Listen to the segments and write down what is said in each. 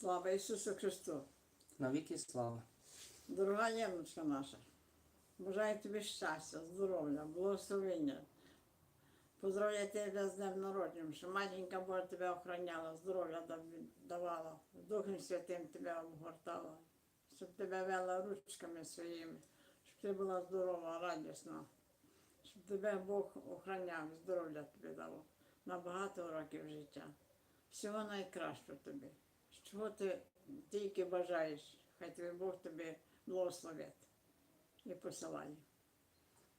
Слава Ісусу Христу! Навіки слава. Дорога Єночка наша, бажаю тобі щастя, здоров'я, благословення. Поздравляю тебе з днем народження, що матінка Божа тебе охороняла, здоров'я давала, Духом Святим тебе обгортала, щоб тебе вела ручками своїми, щоб ти була здорова, радісна, щоб тебе Бог охороняв, здоров'я тобі дав на багато років життя. Всього найкращого тобі. Чого ти тільки бажаєш, хай тобі Бог тобі благословить і посилає.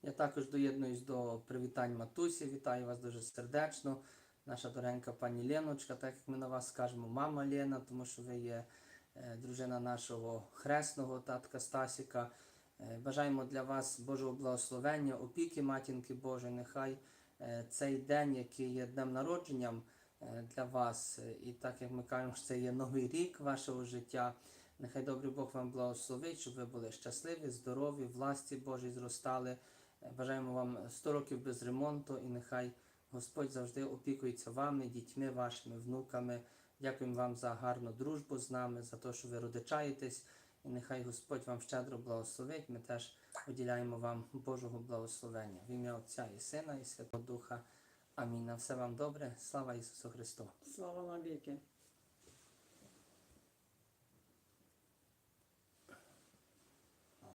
Я також доєднуюсь до привітань матусі. Вітаю вас дуже сердечно. Наша доренька пані Леночка, так як ми на вас скажемо, мама Лена, тому що ви є е, дружина нашого хресного татка Стасіка. Е, Бажаємо для вас Божого благословення, опіки матінки Божої. Нехай е, цей день, який є днем народженням для вас, е, і так як ми кажемо, що це є новий рік вашого життя. Нехай добрий Бог вам благословить, щоб ви були щасливі, здорові, власті Божій зростали. Е, Бажаємо вам 100 років без ремонту і нехай Господь завжди опікується вами, дітьми вашими, внуками. Дякуємо вам за гарну дружбу з нами, за те, що ви родичаєтесь. І нехай Господь вам щедро благословить. Ми теж уділяємо вам Божого благословення. В ім'я Отця і Сина, і Святого Духа. Амінь. На все вам добре. Слава Ісусу Христу! Слава навіки.